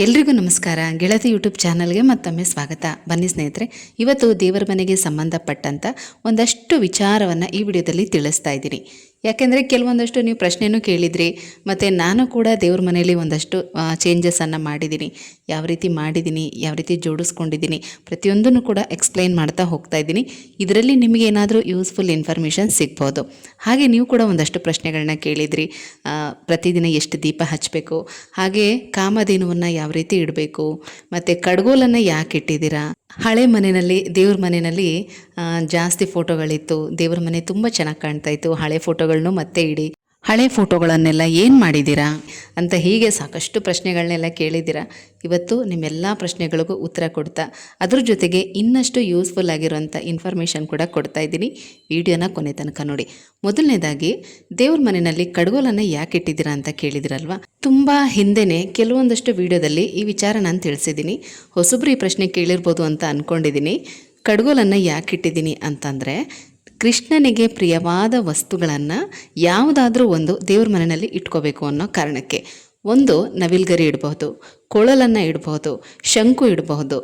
ಎಲ್ರಿಗೂ ನಮಸ್ಕಾರ. ಗೆಳತಿ ಯೂಟ್ಯೂಬ್ ಚಾನಲ್ಗೆ ಮತ್ತೊಮ್ಮೆ ಸ್ವಾಗತ. ಬನ್ನಿ ಸ್ನೇಹಿತರೆ, ಇವತ್ತು ದೇವರ ಮನೆಗೆ ಸಂಬಂಧಪಟ್ಟಂಥ ಒಂದಷ್ಟು ವಿಚಾರವನ್ನು ಈ ವಿಡಿಯೋದಲ್ಲಿ ತಿಳಿಸ್ತಾ ಇದ್ದೀನಿ. ಯಾಕೆಂದರೆ ಕೆಲವೊಂದಷ್ಟು ನೀವು ಪ್ರಶ್ನೆನೂ ಕೇಳಿದ್ರಿ, ಮತ್ತು ನಾನು ಕೂಡ ದೇವ್ರ ಮನೆಯಲ್ಲಿ ಒಂದಷ್ಟು ಚೇಂಜಸನ್ನು ಮಾಡಿದ್ದೀನಿ ಯಾವ ರೀತಿ ಮಾಡಿದ್ದೀನಿ ಯಾವ ರೀತಿ ಜೋಡಿಸ್ಕೊಂಡಿದ್ದೀನಿ ಪ್ರತಿಯೊಂದನ್ನು ಕೂಡ ಎಕ್ಸ್ಪ್ಲೈನ್ ಮಾಡ್ತಾ ಹೋಗ್ತಾ ಇದ್ದೀನಿ. ಇದರಲ್ಲಿ ನಿಮಗೆ ಏನಾದರೂ ಯೂಸ್ಫುಲ್ ಇನ್ಫಾರ್ಮೇಷನ್ ಸಿಗ್ಬೋದು. ಹಾಗೆ ನೀವು ಕೂಡ ಒಂದಷ್ಟು ಪ್ರಶ್ನೆಗಳನ್ನ ಕೇಳಿದ್ರಿ ಪ್ರತಿದಿನ ಎಷ್ಟು ದೀಪ ಹಚ್ಚಬೇಕು ಹಾಗೆ ಕಾಮಧೇನುವನ್ನು ಯಾವ ರೀತಿ ಇಡಬೇಕು, ಮತ್ತು ಕಡ್ಗೋಲನ್ನು ಯಾಕೆ ಇಟ್ಟಿದ್ದೀರಾ? ಹಳೆ ಮನೆಯಲ್ಲಿ, ದೇವ್ರ ಮನೆಯಲ್ಲಿ ಜಾಸ್ತಿ ಫೋಟೋಗಳಿತ್ತು ದೇವ್ರ ಮನೆ ತುಂಬ ಚೆನ್ನಾಗಿ ಕಾಣ್ತಾ ಇತ್ತು, ಹಳೆ ಫೋಟೋಗಳನ್ನು ಮತ್ತೆ ಇಡಿ. ಹಳೆ ಫೋಟೋಗಳನ್ನೆಲ್ಲ ಏನು ಮಾಡಿದ್ದೀರಾ? ಅಂತ ಹೀಗೆ ಸಾಕಷ್ಟು ಪ್ರಶ್ನೆಗಳನ್ನೆಲ್ಲ ಕೇಳಿದ್ದೀರಾ? ಇವತ್ತು ನಿಮ್ಮೆಲ್ಲ ಪ್ರಶ್ನೆಗಳಿಗೂ ಉತ್ತರ ಕೊಡ್ತಾ, ಅದ್ರ ಜೊತೆಗೆ ಇನ್ನಷ್ಟು ಯೂಸ್ಫುಲ್ ಆಗಿರುವಂಥ ಇನ್ಫಾರ್ಮೇಷನ್ ಕೂಡ ಕೊಡ್ತಾ ಇದ್ದೀನಿ. ವಿಡಿಯೋನ ಕೊನೆ ತನಕ ನೋಡಿ. ಮೊದಲನೇದಾಗಿ, ದೇವ್ರ ಮನೆಯಲ್ಲಿ ಕಡ್ಗೋಲನ್ನು ಯಾಕೆ ಇಟ್ಟಿದ್ದೀರಾ ಅಂತ ಕೇಳಿದಿರಲ್ವಾ? ತುಂಬ ಹಿಂದೆನೇ ಕೆಲವೊಂದಷ್ಟು ವಿಡಿಯೋದಲ್ಲಿ ಈ ವಿಚಾರ ನಾನು ತಿಳಿಸಿದ್ದೀನಿ. ಹೊಸಬ್ರು ಈ ಪ್ರಶ್ನೆ ಕೇಳಿರ್ಬೋದು ಅಂತ ಅಂದ್ಕೊಂಡಿದ್ದೀನಿ ಕಡ್ಗೋಲನ್ನು ಯಾಕೆ ಇಟ್ಟಿದ್ದೀನಿ ಅಂತಂದರೆ ಕೃಷ್ಣನಿಗೆ ಪ್ರಿಯವಾದ ವಸ್ತುಗಳನ್ನು ಯಾವುದಾದ್ರೂ ಒಂದು ದೇವ್ರ ಮನೆಯಲ್ಲಿ ಇಟ್ಕೋಬೇಕು ಅನ್ನೋ ಕಾರಣಕ್ಕೆ. ಒಂದು ನವಿಲ್ಗರಿ ಇಡಬಹುದು, ಕೊಳಲನ್ನು ಇಡಬಹುದು, ಶಂಕು ಇಡಬಹುದು,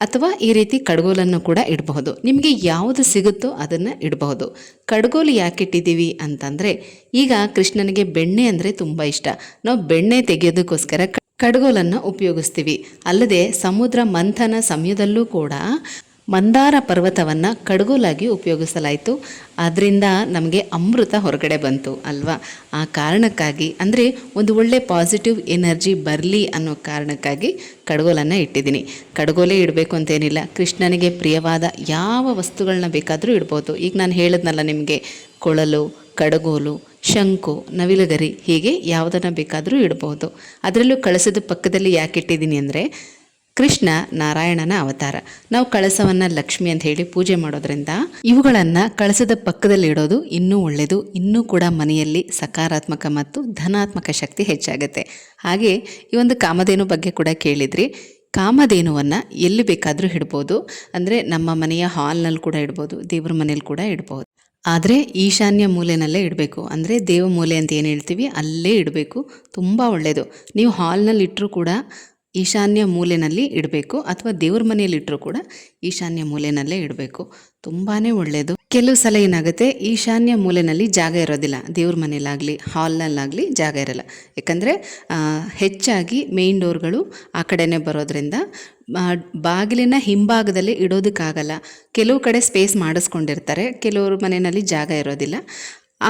ಅಥವಾ ಈ ರೀತಿ ಕಡ್ಗೋಲನ್ನು ಕೂಡ ಇಡಬಹುದು. ನಿಮಗೆ ಯಾವುದು ಸಿಗುತ್ತೋ ಅದನ್ನು ಇಡಬಹುದು. ಕಡ್ಗೋಲು ಯಾಕೆ ಇಟ್ಟಿದ್ದೀವಿ ಅಂತಂದರೆ, ಈಗ ಕೃಷ್ಣನಿಗೆ ಬೆಣ್ಣೆ ಅಂದರೆ ತುಂಬ ಇಷ್ಟ. ನಾವು ಬೆಣ್ಣೆ ತೆಗೆಯೋದಕ್ಕೋಸ್ಕರ ಕಡ್ಗೋಲನ್ನು ಉಪಯೋಗಿಸ್ತೀವಿ. ಅಲ್ಲದೆ ಸಮುದ್ರ ಮಂಥನ ಸಮಯದಲ್ಲೂ ಕೂಡ ಮಂದಾರ ಪರ್ವತವನ್ನು ಕಡಗೋಲಾಗಿ ಉಪಯೋಗಿಸಲಾಯಿತು. ಅದರಿಂದ ನಮಗೆ ಅಮೃತ ಹೊರಗಡೆ ಬಂತು, ಅಲ್ವಾ? ಆ ಕಾರಣಕ್ಕಾಗಿ, ಅಂದರೆ ಒಂದು ಒಳ್ಳೆ ಪಾಸಿಟಿವ್ ಎನರ್ಜಿ ಬರಲಿ ಅನ್ನೋ ಕಾರಣಕ್ಕಾಗಿ ಕಡುಗೋಲನ್ನು ಇಟ್ಟಿದ್ದೀನಿ. ಕಡಗೋಲೇ ಇಡಬೇಕು ಅಂತೇನಿಲ್ಲ. ಕೃಷ್ಣನಿಗೆ ಪ್ರಿಯವಾದ ಯಾವ ವಸ್ತುಗಳನ್ನ ಬೇಕಾದರೂ ಇಡ್ಬೋದು. ಈಗ ನಾನು ಹೇಳಿದ್ನಲ್ಲ ನಿಮಗೆ, ಕೊಳಲು, ಕಡಗೋಲು, ಶಂಕು, ನವಿಲುಗರಿ, ಹೀಗೆ ಯಾವುದನ್ನು ಬೇಕಾದರೂ ಇಡಬಹುದು ಅದರಲ್ಲೂ ಕಳಸದ ಪಕ್ಕದಲ್ಲಿ ಯಾಕೆ ಇಟ್ಟಿದ್ದೀನಿ ಅಂದರೆ ಕೃಷ್ಣ ನಾರಾಯಣನ ಅವತಾರ. ನಾವು ಕಳಸವನ್ನು ಲಕ್ಷ್ಮಿ ಅಂತ ಹೇಳಿ ಪೂಜೆ ಮಾಡೋದ್ರಿಂದ ಇವುಗಳನ್ನು ಕಳಸದ ಪಕ್ಕದಲ್ಲಿ ಇಡೋದು ಇನ್ನೂ ಒಳ್ಳೆಯದು ಇನ್ನೂ ಕೂಡ ಮನೆಯಲ್ಲಿ ಸಕಾರಾತ್ಮಕ ಮತ್ತು ಧನಾತ್ಮಕ ಶಕ್ತಿ ಹೆಚ್ಚಾಗುತ್ತೆ. ಹಾಗೆ ಈ ಒಂದು ಕಾಮಧೇನು ಬಗ್ಗೆ ಕೂಡ ಕೇಳಿದ್ರಿ. ಕಾಮಧೇನುವನ್ನು ಎಲ್ಲಿ ಬೇಕಾದರೂ ಇಡ್ಬೋದು. ಅಂದರೆ ನಮ್ಮ ಮನೆಯ ಹಾಲ್ನಲ್ಲಿ ಕೂಡ ಇಡ್ಬೋದು, ದೇವ್ರ ಮನೇಲಿ ಕೂಡ ಇಡ್ಬೋದು. ಆದರೆ ಈಶಾನ್ಯ ಮೂಲೆಯಲ್ಲೇ ಇಡಬೇಕು. ಅಂದರೆ ದೇವ ಮೂಲೆ ಅಂತ ಏನು ಹೇಳ್ತೀವಿ? ಅಲ್ಲೇ ಇಡಬೇಕು. ತುಂಬ ಒಳ್ಳೆಯದು ನೀವು ಹಾಲ್ನಲ್ಲಿ ಇಟ್ಟರೂ ಕೂಡ ಈಶಾನ್ಯ ಮೂಲೆಯಲ್ಲಿ ಇಡಬೇಕು ಅಥವಾ ದೇವ್ರ ಮನೆಯಲ್ಲಿ ಇಟ್ಟರು ಕೂಡ ಈಶಾನ್ಯ ಮೂಲೆನಲ್ಲೇ ಇಡಬೇಕು. ತುಂಬಾ ಒಳ್ಳೆಯದು ಕೆಲವು ಸಲ ಏನಾಗುತ್ತೆ, ಈಶಾನ್ಯ ಮೂಲೆಯಲ್ಲಿ ಜಾಗ ಇರೋದಿಲ್ಲ. ದೇವ್ರ ಮನೆಯಲ್ಲಾಗಲಿ, ಹಾಲ್ನಲ್ಲಾಗಲಿ ಜಾಗ ಇರಲ್ಲ. ಯಾಕಂದರೆ ಹೆಚ್ಚಾಗಿ ಮೇನ್ ಡೋರ್ಗಳು ಆ ಕಡೆನೇ ಬರೋದ್ರಿಂದ ಬಾಗಿಲಿನ ಹಿಂಭಾಗದಲ್ಲಿ ಇಡೋದಕ್ಕಾಗಲ್ಲ. ಕೆಲವು ಕಡೆ ಸ್ಪೇಸ್ ಮಾಡಿಸ್ಕೊಂಡಿರ್ತಾರೆ, ಕೆಲವ್ರ ಮನೆಯಲ್ಲಿ ಜಾಗ ಇರೋದಿಲ್ಲ.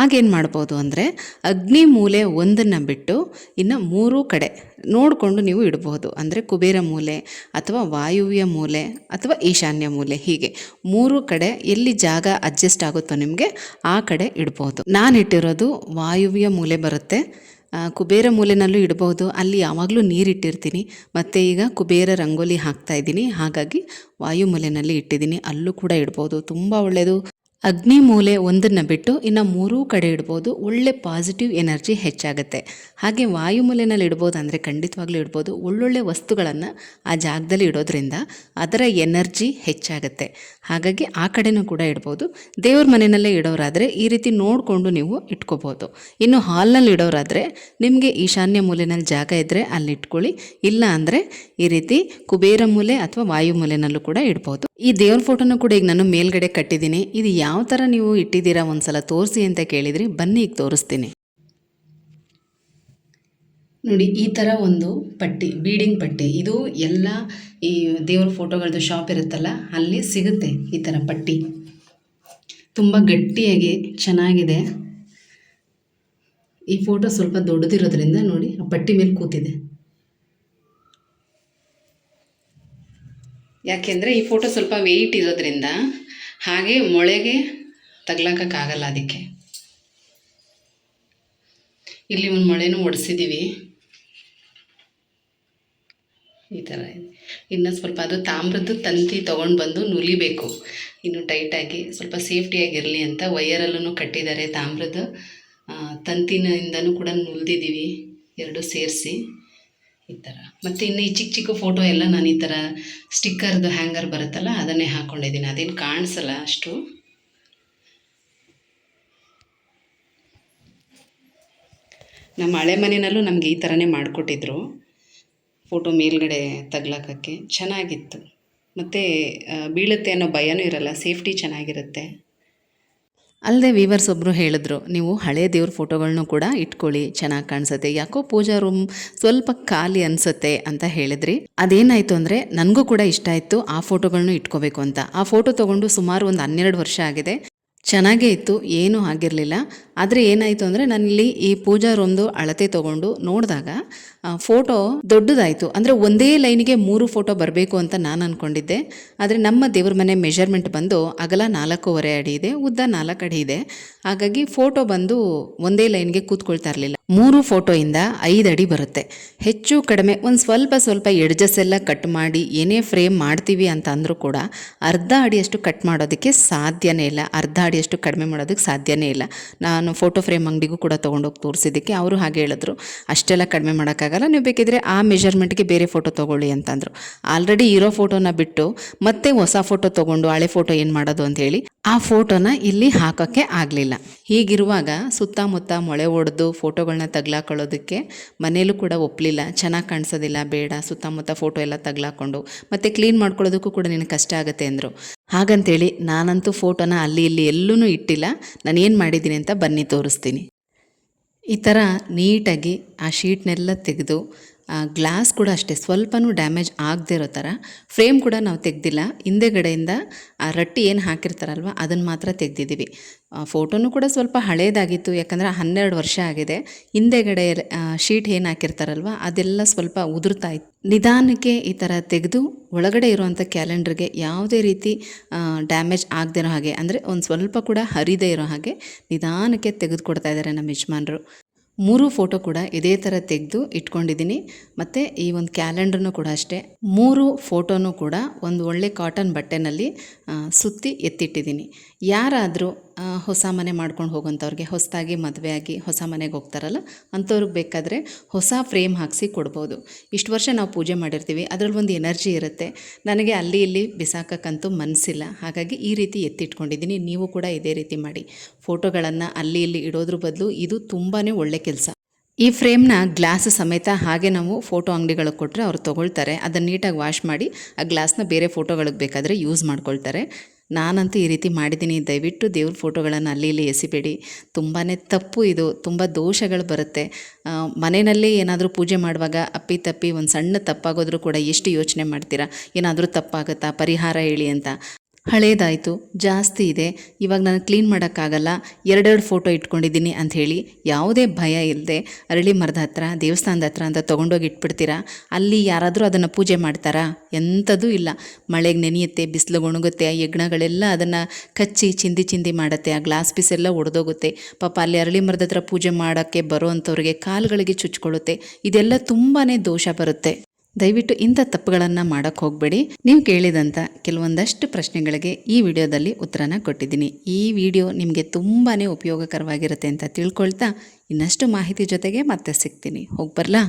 ಆಗೇನು ಮಾಡ್ಬೋದು ಅಂದರೆ ಅಗ್ನಿ ಮೂಲೆ ಒಂದನ್ನು ಬಿಟ್ಟು ಇನ್ನು ಮೂರು ಕಡೆ ನೋಡಿಕೊಂಡು ನೀವು ಇಡ್ಬೋದು. ಅಂದರೆ ಕುಬೇರ ಮೂಲೆ ಅಥವಾ ವಾಯುವ್ಯ ಮೂಲೆ ಅಥವಾ ಈಶಾನ್ಯ ಮೂಲೆ ಹೀಗೆ ಮೂರು ಕಡೆ ಎಲ್ಲಿ ಜಾಗ ಅಡ್ಜಸ್ಟ್ ಆಗುತ್ತೋ ನಿಮಗೆ ಆ ಕಡೆ ಇಡ್ಬೋದು. ನಾನು ಇಟ್ಟಿರೋದು ವಾಯುವ್ಯ ಮೂಲೆ ಬರುತ್ತೆ. ಕುಬೇರ ಮೂಲೆನಲ್ಲೂ ಇಡಬಹುದು ಅಲ್ಲಿ ಯಾವಾಗಲೂ ನೀರಿಟ್ಟಿರ್ತೀನಿ ಮತ್ತು ಈಗ ಕುಬೇರ ರಂಗೋಲಿ ಹಾಕ್ತಾ ಇದ್ದೀನಿ. ಹಾಗಾಗಿ ವಾಯು ಮೂಲೆನಲ್ಲಿ ಇಟ್ಟಿದ್ದೀನಿ. ಅಲ್ಲೂ ಕೂಡ ಇಡ್ಬೋದು. ತುಂಬ ಒಳ್ಳೆಯದು ಅಗ್ನಿ ಮೂಲೆ ಒಂದನ್ನು ಬಿಟ್ಟು ಇನ್ನು ಮೂರೂ ಕಡೆ ಇಡ್ಬೋದು. ಒಳ್ಳೆ ಪಾಸಿಟಿವ್ ಎನರ್ಜಿ ಹೆಚ್ಚಾಗುತ್ತೆ. ಹಾಗೆ ವಾಯು ಮೂಲೆನಲ್ಲಿ ಇಡ್ಬೋದು ಅಂದರೆ ಖಂಡಿತವಾಗ್ಲೂ ಇಡ್ಬೋದು. ಒಳ್ಳೊಳ್ಳೆ ವಸ್ತುಗಳನ್ನು ಆ ಜಾಗದಲ್ಲಿ ಇಡೋದ್ರಿಂದ ಅದರ ಎನರ್ಜಿ ಹೆಚ್ಚಾಗುತ್ತೆ. ಹಾಗಾಗಿ ಆ ಕಡೆನೂ ಕೂಡ ಇಡ್ಬೋದು. ದೇವ್ರ ಮನೆಯಲ್ಲೇ ಇಡೋರಾದರೆ ಈ ರೀತಿ ನೋಡಿಕೊಂಡು ನೀವು ಇಟ್ಕೋಬೋದು. ಇನ್ನು ಹಾಲ್ನಲ್ಲಿ ಇಡೋರಾದರೆ ನಿಮಗೆ ಈಶಾನ್ಯ ಮೂಲೆಯಲ್ಲಿ ಜಾಗ ಇದ್ದರೆ ಅಲ್ಲಿ ಇಟ್ಕೊಳ್ಳಿ ಇಲ್ಲ ಅಂದರೆ ಈ ರೀತಿ ಕುಬೇರ ಮೂಲೆ ಅಥವಾ ವಾಯು ಮೂಲೆನಲ್ಲೂ ಕೂಡ ಇಡ್ಬೋದು. ಈ ದೇವ್ರ ಫೋಟೋನು ಕೂಡ ಈಗ ನಾನು ಮೇಲ್ಗಡೆ ಕಟ್ಟಿದ್ದೀನಿ. ಇದು ಯಾವ ಥರ ನೀವು ಇಟ್ಟಿದ್ದೀರಾ ಒಂದ್ಸಲ ತೋರಿಸಿ ಅಂತ ಕೇಳಿದ್ರಿ ಬನ್ನಿ, ಈಗ ತೋರಿಸ್ತೀನಿ. ನೋಡಿ, ಈ ಥರ ಒಂದು ಪಟ್ಟಿ, ಬೀಡಿಂಗ್ ಪಟ್ಟಿ. ಇದು ಎಲ್ಲ ಈ ದೇವ್ರ ಫೋಟೋಗಳದ್ದು ಶಾಪ್ ಇರುತ್ತಲ್ಲ, ಅಲ್ಲಿ ಸಿಗುತ್ತೆ ಈ ಥರ ಪಟ್ಟಿ. ತುಂಬ ಗಟ್ಟಿಯಾಗಿ ಚೆನ್ನಾಗಿದೆ. ಈ ಫೋಟೋ ಸ್ವಲ್ಪ ದೊಡ್ಡದಿರೋದ್ರಿಂದ ನೋಡಿ, ಆ ಪಟ್ಟಿ ಮೇಲೆ ಕೂತಿದೆ. ಯಾಕೆಂದರೆ ಈ ಫೋಟೋ ಸ್ವಲ್ಪ ವೆಯ್ಟ್ ಇರೋದ್ರಿಂದ ಹಾಗೆ ಮೊಳೆಗೆ ತಗ್ಲಾಕಕ್ಕಾಗಲ್ಲ ಅದಕ್ಕೆ. ಇಲ್ಲಿ ಒಂದು ಮೊಳೆನೂ ಒಡಿಸಿದ್ದೀವಿ ಈ ಥರ ಇದೆ. ಇನ್ನು ಸ್ವಲ್ಪ ಅದು ತಾಮ್ರದ್ದು ತಂತಿ ತೊಗೊಂಡು ಬಂದು ನುಲಿಬೇಕು. ಇನ್ನು ಟೈಟಾಗಿ ಸ್ವಲ್ಪ ಸೇಫ್ಟಿಯಾಗಿರಲಿ ಅಂತ ವೈಯರಲ್ಲೂ ಕಟ್ಟಿದ್ದಾರೆ ತಾಮ್ರದ. ತಂತಿನಿಂದನೂ ಕೂಡ ನುಲಿದಿದ್ದೀವಿ ಎರಡು ಸೇರಿಸಿ. ಈ ಥರ ಮತ್ತು ಇನ್ನು ಈ ಚಿಕ್ಕ ಚಿಕ್ಕ ಫೋಟೋ ಎಲ್ಲ ನಾನು ಈ ಥರ ಸ್ಟಿಕ್ಕರ್ದು ಹ್ಯಾಂಗರ್ ಬರುತ್ತಲ್ಲ, ಅದನ್ನೇ ಹಾಕ್ಕೊಂಡಿದ್ದೀನಿ ಅದೇನು ಕಾಣಿಸಲ್ಲ ಅಷ್ಟು. ನಮ್ಮ ಹಳೆ ಮನೆಯಲ್ಲೂ ನಮಗೆ ಈ ಥರನೇ ಮಾಡಿಕೊಟ್ಟಿದ್ರು ಫೋಟೋ ಮೇಲ್ಗಡೆ ತಗ್ಲಾಕಕ್ಕೆ. ಚೆನ್ನಾಗಿತ್ತು. ಮತ್ತು ಬೀಳುತ್ತೆ ಅನ್ನೋ ಭಯನೂ ಇರಲ್ಲ. ಸೇಫ್ಟಿ ಚೆನ್ನಾಗಿರುತ್ತೆ. ಅಲ್ಲದೆ ವೀವರ್ಸ್ ಒಬ್ಬರು ಹೇಳಿದ್ರು, ನೀವು ಹಳೆ ದೇವ್ರ ಫೋಟೋಗಳನ್ನೂ ಕೂಡ ಇಟ್ಕೊಳ್ಳಿ, ಚೆನ್ನಾಗಿ ಕಾಣಿಸುತ್ತೆ. ಯಾಕೋ ಪೂಜಾ ರೂಮ್ ಸ್ವಲ್ಪ ಖಾಲಿ ಅನಿಸುತ್ತೆ ಅಂತ ಹೇಳಿದ್ರಿ. ಅದೇನಾಯಿತು ಅಂದರೆ ನನಗೂ ಕೂಡ ಇಷ್ಟ ಆಯಿತು ಆ ಫೋಟೋಗಳನ್ನೂ ಇಟ್ಕೋಬೇಕು ಅಂತ. ಆ ಫೋಟೋ ತೊಗೊಂಡು ಸುಮಾರು ಒಂದು ಹನ್ನೆರಡು ವರ್ಷ ಆಗಿದೆ. ಚೆನ್ನಾಗೇ ಇತ್ತು, ಏನೂ ಆಗಿರಲಿಲ್ಲ. ಆದರೆ ಏನಾಯಿತು ಅಂದರೆ ನನ್ನಲ್ಲಿ ಈ ಪೂಜಾ ರೂಮ್ದು ಅಳತೆ ತೊಗೊಂಡು ನೋಡಿದಾಗ ಫೋಟೋ ದೊಡ್ಡದಾಯಿತು. ಅಂದರೆ ಒಂದೇ ಲೈನಿಗೆ ಮೂರು ಫೋಟೋ ಬರಬೇಕು ಅಂತ ನಾನು ಅಂದ್ಕೊಂಡಿದ್ದೆ ಆದರೆ ನಮ್ಮ ದೇವ್ರ ಮನೆ ಮೆಷರ್ಮೆಂಟ್ ಬಂದು ಅಗಲ ನಾಲ್ಕೂವರೆ ಅಡಿ ಇದೆ, ಉದ್ದ ನಾಲ್ಕು ಅಡಿ ಇದೆ. ಹಾಗಾಗಿ ಫೋಟೋ ಬಂದು ಒಂದೇ ಲೈನ್ಗೆ ಕೂತ್ಕೊಳ್ತಾ ಇರಲಿಲ್ಲ. ಮೂರು ಫೋಟೋಯಿಂದ ಐದು ಅಡಿ ಬರುತ್ತೆ. ಹೆಚ್ಚು ಕಡಿಮೆ ಒಂದು ಸ್ವಲ್ಪ ಸ್ವಲ್ಪ ಎಡ್ಜಸ್ ಎಲ್ಲ ಕಟ್ ಮಾಡಿ ಏನೇ ಫ್ರೇಮ್ ಮಾಡ್ತೀವಿ ಅಂತ ಅಂದರೂ ಕೂಡ ಅರ್ಧ ಅಡಿಯಷ್ಟು ಕಟ್ ಮಾಡೋದಕ್ಕೆ ಸಾಧ್ಯನೇ ಇಲ್ಲ. ಅರ್ಧ ಅಡಿಯಷ್ಟು ಕಡಿಮೆ ಮಾಡೋದಕ್ಕೆ ಸಾಧ್ಯನೇ ಇಲ್ಲ. ನಾನು ಫೋಟೋ ಫ್ರೇಮ್ ಅಂಗಡಿಗೂ ಕೂಡ ತೊಗೊಂಡೋಗಿ ತೋರಿಸಿದ್ದಕ್ಕೆ ಅವರು ಹಾಗೆ ಹೇಳಿದ್ರು. ಅಷ್ಟೆಲ್ಲ ಕಡಿಮೆ ಮಾಡೋಕ್ಕಾಗಲ್ಲ. ನೀವು ಬೇಕಿದ್ರೆ ಆ ಮೆಷರ್ಮೆಂಟ್ಗೆ ಬೇರೆ ಫೋಟೋ ತೊಗೊಳ್ಳಿ ಅಂತಂದರು. ಆಲ್ರೆಡಿ ಇರೋ ಫೋಟೋನ ಬಿಟ್ಟು ಮತ್ತೆ ಹೊಸ ಫೋಟೋ ತೊಗೊಂಡು ಹಳೆ ಫೋಟೋ ಏನು ಮಾಡೋದು ಅಂತ ಹೇಳಿ ಆ ಫೋಟೋನ ಇಲ್ಲಿ ಹಾಕೋಕ್ಕೆ ಆಗಲಿಲ್ಲ. ಹೀಗಿರುವಾಗ ಸುತ್ತಮುತ್ತ ಮೊಳೆ ಹೊಡೆದು ಫೋಟೋಗಳನ್ನ ತಗ್ಲಾಕೊಳ್ಳೋದಕ್ಕೆ ಮನೇಲೂ ಕೂಡ ಒಪ್ಪಲಿಲ್ಲ ಚೆನ್ನಾಗಿ ಕಾಣಿಸೋದಿಲ್ಲ, ಬೇಡ. ಸುತ್ತಮುತ್ತ ಫೋಟೋ ಎಲ್ಲ ತಗ್ಲಾಕೊಂಡು ಮತ್ತು ಕ್ಲೀನ್ ಮಾಡ್ಕೊಳ್ಳೋದಕ್ಕೂ ಕೂಡ ನಿನಗೆ ಕಷ್ಟ ಆಗುತ್ತೆ ಅಂದರು. ಹಾಗಂತೇಳಿ ನಾನಂತೂ ಫೋಟೋನ ಅಲ್ಲಿ ಇಲ್ಲಿ ಎಲ್ಲೂ ಇಟ್ಟಿಲ್ಲ. ನಾನು ಏನು ಮಾಡಿದ್ದೀನಿ ಅಂತ ಬನ್ನಿ ತೋರಿಸ್ತೀನಿ. ಈ ಥರ ನೀಟಾಗಿ ಆ ಶೀಟ್ನೆಲ್ಲ ತೆಗೆದು ಗ್ಲಾಸ್ ಕೂಡ ಅಷ್ಟೇ. ಸ್ವಲ್ಪನೂ ಡ್ಯಾಮೇಜ್ ಆಗದೇ ಇರೋ ಥರ ಫ್ರೇಮ್ ಕೂಡ ನಾವು ತೆಗ್ದಿಲ್ಲ. ಹಿಂದೆಗಡೆಯಿಂದ ಆ ರಟ್ಟಿ ಏನು ಹಾಕಿರ್ತಾರಲ್ವ ಅದನ್ನು ಮಾತ್ರ ತೆಗ್ದಿದ್ದೀವಿ. ಫೋಟೋನು ಕೂಡ ಸ್ವಲ್ಪ ಹಳೇದಾಗಿತ್ತು. ಯಾಕಂದರೆ ಹನ್ನೆರಡು ವರ್ಷ ಆಗಿದೆ. ಹಿಂದೆಗಡೆ ಶೀಟ್ ಏನು ಹಾಕಿರ್ತಾರಲ್ವ, ಅದೆಲ್ಲ ಸ್ವಲ್ಪ ಉದುರ್ತಾ ಇತ್ತು. ನಿಧಾನಕ್ಕೆ ಈ ಥರ ತೆಗೆದು ಒಳಗಡೆ ಇರುವಂಥ ಕ್ಯಾಲೆಂಡರ್ಗೆ ಯಾವುದೇ ರೀತಿ ಡ್ಯಾಮೇಜ್ ಆಗದೆ ಇರೋ ಹಾಗೆ, ಅಂದರೆ ಒಂದು ಸ್ವಲ್ಪ ಕೂಡ ಹರಿದೇ ಇರೋ ಹಾಗೆ ನಿಧಾನಕ್ಕೆ ತೆಗೆದುಕೊಡ್ತಾ ಇದ್ದಾರೆ ನಮ್ಮ ಯಜಮಾನ್ರು. ಮೂರು ಫೋಟೋ ಕೂಡ ಇದೇ ಥರ ತೆಗೆದು ಇಟ್ಕೊಂಡಿದ್ದೀನಿ. ಮತ್ತು ಈ ಒಂದು ಕ್ಯಾಲೆಂಡ್ರನ್ನು ಕೂಡ ಅಷ್ಟೇ. ಮೂರು ಫೋಟೋನೂ ಕೂಡ ಒಂದು ಒಳ್ಳೆ ಕಾಟನ್ ಬಟ್ಟೆನಲ್ಲಿ ಸುತ್ತಿ ಎತ್ತಿಟ್ಟಿದ್ದೀನಿ. ಯಾರಾದರೂ ಹೊಸ ಮನೆ ಮಾಡ್ಕೊಂಡು ಹೋಗೋಂಥವ್ರಿಗೆ ಹೊಸದಾಗಿ ಮದುವೆ ಆಗಿ ಹೊಸ ಮನೆಗೆ ಹೋಗ್ತಾರಲ್ಲ, ಅಂಥವ್ರಿಗೆ ಬೇಕಾದರೆ ಹೊಸ ಫ್ರೇಮ್ ಹಾಕಿಸಿ ಕೊಡ್ಬೋದು. ಇಷ್ಟು ವರ್ಷ ನಾವು ಪೂಜೆ ಮಾಡಿರ್ತೀವಿ, ಅದರಲ್ಲಿ ಒಂದು ಎನರ್ಜಿ ಇರುತ್ತೆ. ನನಗೆ ಅಲ್ಲಿ ಇಲ್ಲಿ ಬಿಸಾಕಕ್ಕಂತೂ ಮನಸ್ಸಿಲ್ಲ ಹಾಗಾಗಿ ಈ ರೀತಿ ಎತ್ತಿಟ್ಕೊಂಡಿದ್ದೀನಿ, ನೀವು ಕೂಡ ಇದೇ ರೀತಿ ಮಾಡಿ. ಫೋಟೋಗಳನ್ನು ಅಲ್ಲಿ ಇಲ್ಲಿ ಇಡೋದ್ರ ಬದಲು ಇದು ತುಂಬಾ ಒಳ್ಳೆ ಕೆಲಸ. ಈ ಫ್ರೇಮ್ನ ಗ್ಲಾಸ್ ಸಮೇತ ಹಾಗೆ ನಾವು ಫೋಟೋ ಅಂಗಡಿಗಳಿಗೆ ಕೊಟ್ಟರೆ ಅವ್ರು ತೊಗೊಳ್ತಾರೆ. ಅದನ್ನು ನೀಟಾಗಿ ವಾಶ್ ಮಾಡಿ ಆ ಗ್ಲಾಸ್ನ ಬೇರೆ ಫೋಟೋಗಳಿಗೆ ಬೇಕಾದರೆ ಯೂಸ್ ಮಾಡ್ಕೊಳ್ತಾರೆ. ನಾನಂತೂ ಈ ರೀತಿ ಮಾಡಿದ್ದೀನಿ. ದಯವಿಟ್ಟು ದೇವ್ರ ಫೋಟೋಗಳನ್ನು ಅಲ್ಲಿ ಇಲ್ಲಿ ಎಸಿಬೇಡಿ. ತುಂಬಾ ತಪ್ಪು ಇದು. ತುಂಬ ದೋಷಗಳು ಬರುತ್ತೆ. ಮನೆಯಲ್ಲಿ ಏನಾದರೂ ಪೂಜೆ ಮಾಡುವಾಗ ಅಪ್ಪಿ ತಪ್ಪಿ ಒಂದು ಸಣ್ಣ ತಪ್ಪಾಗೋದ್ರೂ ಕೂಡ ಎಷ್ಟು ಯೋಚನೆ ಮಾಡ್ತೀರಾ? ಏನಾದರೂ ತಪ್ಪಾಗುತ್ತಾ? ಪರಿಹಾರ ಹೇಳಿ ಅಂತ. ಹಳೇದಾಯಿತು, ಜಾಸ್ತಿ ಇದೆ. ಇವಾಗ ನಾನು ಕ್ಲೀನ್ ಮಾಡೋಕ್ಕಾಗಲ್ಲ. ಎರಡೆರಡು ಫೋಟೋ ಇಟ್ಕೊಂಡಿದ್ದೀನಿ ಅಂಥೇಳಿ ಯಾವುದೇ ಭಯ ಇಲ್ಲದೆ ಅರಳಿ ಮರದ ಹತ್ರ, ದೇವಸ್ಥಾನದ ಹತ್ರ ಅಂತ ತೊಗೊಂಡೋಗಿ ಇಟ್ಬಿಡ್ತೀರಾ? ಅಲ್ಲಿ ಯಾರಾದರೂ ಅದನ್ನು ಪೂಜೆ ಮಾಡ್ತಾರಾ? ಎಂಥದೂ ಇಲ್ಲ. ಮಳೆಗೆ ನೆನೆಯುತ್ತೆ ಬಿಸಿಲು ಒಣಗುತ್ತೆ, ಆ ಯಜ್ಞಗಳೆಲ್ಲ ಅದನ್ನು ಕಚ್ಚಿ, ಚಿಂದಿ ಚಿಂದಿ ಮಾಡುತ್ತೆ, ಆ ಗ್ಲಾಸ್ ಪೀಸ್ ಎಲ್ಲ ಒಡೆದೋಗುತ್ತೆ. ಪಾಪ ಅಲ್ಲಿ ಅರಳಿ ಮರದ ಹತ್ರ ಪೂಜೆ ಮಾಡೋಕ್ಕೆ ಬರೋ ಕಾಲುಗಳಿಗೆ ಚುಚ್ಕೊಳ್ಳುತ್ತೆ ಇದೆಲ್ಲ ತುಂಬಾ ದೋಷ ಬರುತ್ತೆ. ದಯವಿಟ್ಟು ಇಂಥ ತಪ್ಪುಗಳನ್ನು ಮಾಡೋಕ್ಕೆ ಹೋಗಬೇಡಿ. ನೀವು ಕೇಳಿದಂಥ ಕೆಲವೊಂದಷ್ಟು ಪ್ರಶ್ನೆಗಳಿಗೆ ಈ ವಿಡಿಯೋದಲ್ಲಿ ಉತ್ತರನ ಕೊಟ್ಟಿದ್ದೀನಿ. ಈ ವಿಡಿಯೋ ನಿಮಗೆ ತುಂಬಾ ಉಪಯೋಗಕರವಾಗಿರುತ್ತೆ ಅಂತ ತಿಳ್ಕೊಳ್ತಾ ಇನ್ನಷ್ಟು ಮಾಹಿತಿ ಜೊತೆಗೆ ಮತ್ತೆ ಸಿಗ್ತೀನಿ. ಹೋಗಿ ಬರಲಾ